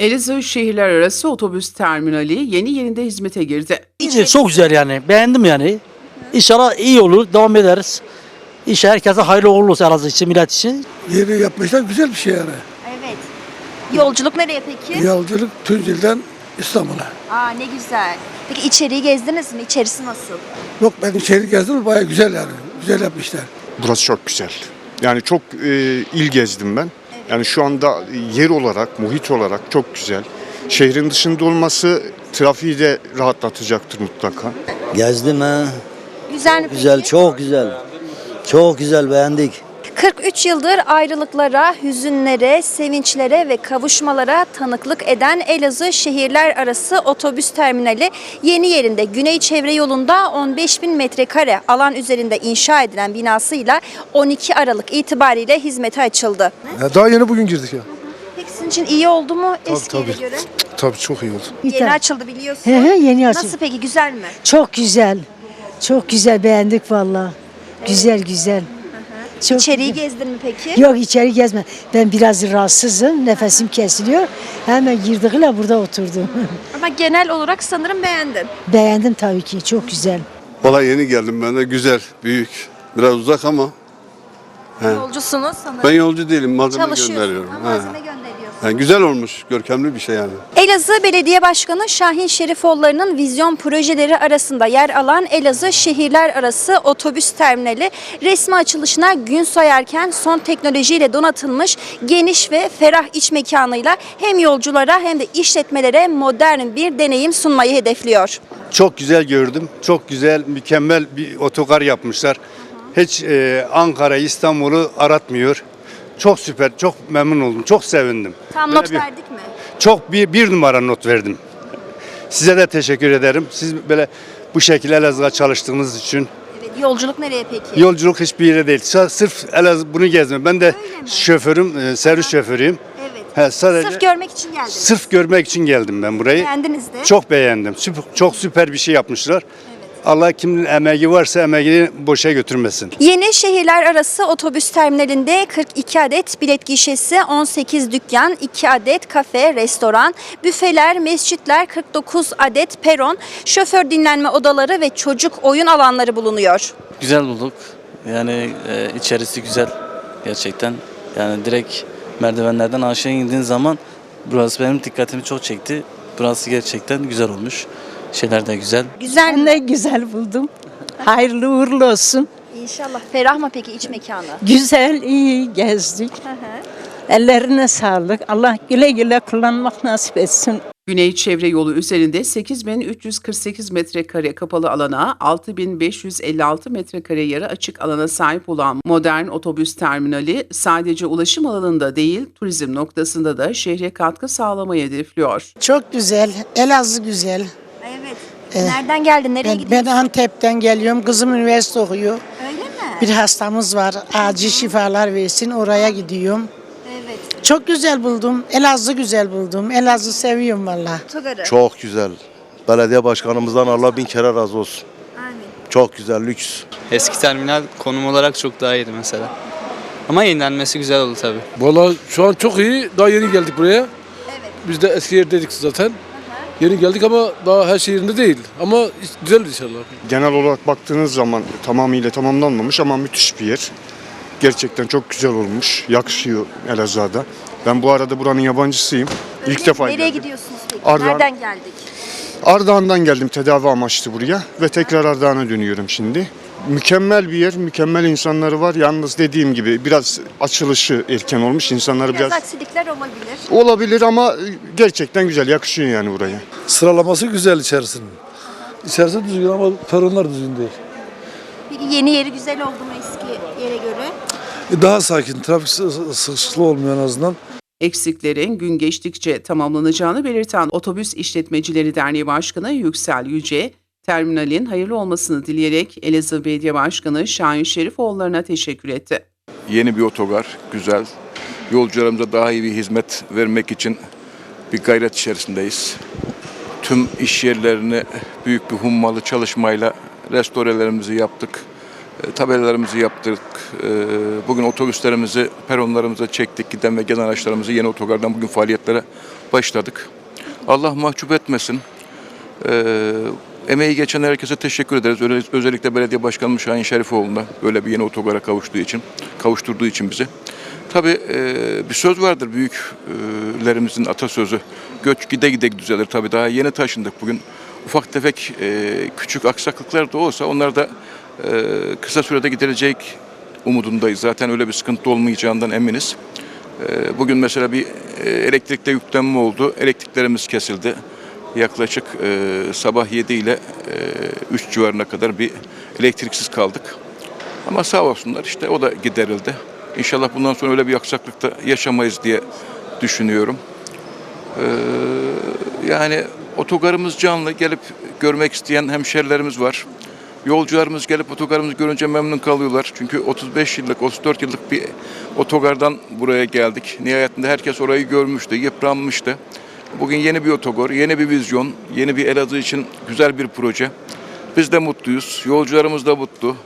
Elazığ şehirler arası otobüs terminali yeni yerinde hizmete girdi. İyi, çok güzel yani. Beğendim yani. İnşallah iyi olur. Devam ederiz. İnşallah herkese hayırlı uğurlu olsun Elazığ için, millet için. Yeni yapmışlar güzel bir şey yani. Evet. Yolculuk nereye peki? Yolculuk Tunceli'den İstanbul'a. Aa ne güzel. Peki içeriği gezdiniz mi? İçerisi nasıl? Yok ben içeri gezdim baya güzel yani. Güzel yapmışlar. Burası çok güzel. Yani çok e, il gezdim ben. Yani şu anda yer olarak, muhit olarak çok güzel. Şehrin dışında olması trafiği de rahatlatacaktır mutlaka. Gezdim ha. Güzel Güzel, çok güzel. Çok güzel beğendik. 43 yıldır ayrılıklara, hüzünlere, sevinçlere ve kavuşmalara tanıklık eden Elazığ şehirler arası otobüs terminali yeni yerinde Güney Çevre Yolu'nda 15 bin metrekare alan üzerinde inşa edilen binasıyla 12 Aralık itibariyle hizmete açıldı. Ya daha yeni bugün girdik ya. Peki sizin için iyi oldu mu eskiye tabii. göre? Tabii çok iyi oldu. Yeni açıldı biliyorsun. He he yeni açıldı. Nasıl peki güzel mi? Çok güzel. Çok güzel beğendik valla. Güzel güzel. Çok İçeriği gezdin mi peki? Yok içeri gezme. Ben biraz rahatsızım. Nefesim kesiliyor. Hemen girdiğiyle burada oturdum. Ama genel olarak sanırım beğendin. Beğendim tabii ki. Çok güzel. Valla yeni geldim ben de güzel, büyük. Biraz uzak ama He. Yolcusunuz sanırım. ben yolcu değilim, malzeme Çalışıyorsun. gönderiyorum. Ha, He. malzeme gönderiyorsun. He, güzel olmuş, görkemli bir şey yani. Elazığ Belediye Başkanı Şahin Şerifoğulları'nın vizyon projeleri arasında yer alan Elazığ Şehirler Arası Otobüs Terminali resmi açılışına gün sayarken son teknolojiyle donatılmış geniş ve ferah iç mekanıyla hem yolculara hem de işletmelere modern bir deneyim sunmayı hedefliyor. Çok güzel gördüm. Çok güzel, mükemmel bir otogar yapmışlar. Hiç e, Ankara, İstanbul'u aratmıyor. Çok süper, çok memnun oldum, çok sevindim. Tam Böyle not bir- verdik mi? Çok bir, bir numara not verdim. Size de teşekkür ederim. Siz böyle bu şekilde Elazığ'a çalıştığınız için. Evet, yolculuk nereye peki? Yolculuk hiçbir yere değil. Sırf Elazığ bunu gezme. Ben de şoförüm, e, servis şoförüyüm. Evet. He, sadece Sırf görmek için geldiniz. sırf görmek için geldim ben burayı. Beğendiniz de. Çok beğendim. Süper, çok süper bir şey yapmışlar. Allah kimin emeği varsa emeğini boşa götürmesin. Yeni şehirler arası otobüs terminalinde 42 adet bilet gişesi, 18 dükkan, 2 adet kafe, restoran, büfeler, mescitler, 49 adet peron, şoför dinlenme odaları ve çocuk oyun alanları bulunuyor. Güzel bulduk. Yani e, içerisi güzel gerçekten. Yani direkt merdivenlerden aşağı indiğin zaman burası benim dikkatimi çok çekti. Burası gerçekten güzel olmuş. Şeyler de güzel. Güzel Ben mi? de güzel buldum. Hayırlı uğurlu olsun. İnşallah. Ferah mı peki iç mekanı? Güzel, iyi gezdik. Ellerine sağlık. Allah güle güle kullanmak nasip etsin. Güney Çevre Yolu üzerinde 8348 metrekare kapalı alana, 6556 metrekare yarı açık alana sahip olan modern otobüs terminali sadece ulaşım alanında değil, turizm noktasında da şehre katkı sağlamayı hedefliyor. Çok güzel. Elazığ güzel. Evet. Nereden geldin? Nereye Ben, ben gidiyorsun? Antep'ten geliyorum. Kızım üniversite okuyor. Öyle mi? Bir hastamız var. Acil şifalar versin. Oraya gidiyorum. Evet. Çok güzel buldum. Elazığ güzel buldum. Elazığ seviyorum valla. Otogarı. Çok güzel. Belediye başkanımızdan Allah bin kere razı olsun. Amin. Çok güzel, lüks. Eski terminal konum olarak çok daha iyiydi mesela. Ama yenilenmesi güzel oldu tabii. Valla şu an çok iyi. Daha yeni geldik buraya. Biz de eski yerdeydik zaten. Yeni geldik ama daha her şey yerinde değil. Ama güzel inşallah. Genel olarak baktığınız zaman tamamıyla tamamlanmamış ama müthiş bir yer. Gerçekten çok güzel olmuş, yakışıyor Elazığ'a. Ben bu arada buranın yabancısıyım. İlk defa Nereye geldim. gidiyorsunuz peki? Ardahan. Nereden geldik? Ardahan'dan geldim tedavi amaçlı buraya ve tekrar Ardahan'a dönüyorum şimdi. Mükemmel bir yer, mükemmel insanları var. Yalnız dediğim gibi biraz açılışı erken olmuş. İnsanları Biraz biraz aksilikler olabilir. olabilir ama gerçekten güzel, yakışıyor yani buraya. Sıralaması güzel içerisinin. İçerisi düzgün ama peronlar düzgün değil. Peki yeni yeri güzel oldu mu eski yere göre? E, Daha sakin, trafik sı- sıkışıklığı olmuyor en azından. Eksiklerin gün geçtikçe tamamlanacağını belirten Otobüs İşletmecileri Derneği Başkanı Yüksel Yüce, terminalin hayırlı olmasını dileyerek Elazığ Belediye Başkanı Şahin Şerifoğulları'na teşekkür etti. Yeni bir otogar, güzel. Yolcularımıza daha iyi bir hizmet vermek için bir gayret içerisindeyiz. Tüm iş yerlerini büyük bir hummalı çalışmayla restorelerimizi yaptık. E, tabelalarımızı yaptık. E, bugün otobüslerimizi peronlarımıza çektik. Giden ve gelen araçlarımızı yeni otogardan bugün faaliyetlere başladık. Allah mahcup etmesin. E, emeği geçen herkese teşekkür ederiz. Özellikle belediye başkanımız Şahin Şerifoğlu'na böyle bir yeni otogara kavuştuğu için, kavuşturduğu için bizi. Tabii bir söz vardır büyüklerimizin atasözü. Göç gide gide düzelir. Tabii daha yeni taşındık bugün. Ufak tefek e, küçük aksaklıklar da olsa onlar da e, kısa sürede giderecek umudundayız. Zaten öyle bir sıkıntı olmayacağından eminiz. E, bugün mesela bir e, elektrikte yüklenme oldu. Elektriklerimiz kesildi. Yaklaşık e, sabah 7 ile e, 3 civarına kadar bir elektriksiz kaldık. Ama sağ olsunlar işte o da giderildi. İnşallah bundan sonra öyle bir aksaklık da yaşamayız diye düşünüyorum. Ee, yani otogarımız canlı gelip görmek isteyen hemşerilerimiz var. Yolcularımız gelip otogarımızı görünce memnun kalıyorlar. Çünkü 35 yıllık, 34 yıllık bir otogardan buraya geldik. Nihayetinde herkes orayı görmüştü, yıpranmıştı. Bugün yeni bir otogar, yeni bir vizyon, yeni bir Elazığ için güzel bir proje. Biz de mutluyuz, yolcularımız da mutlu.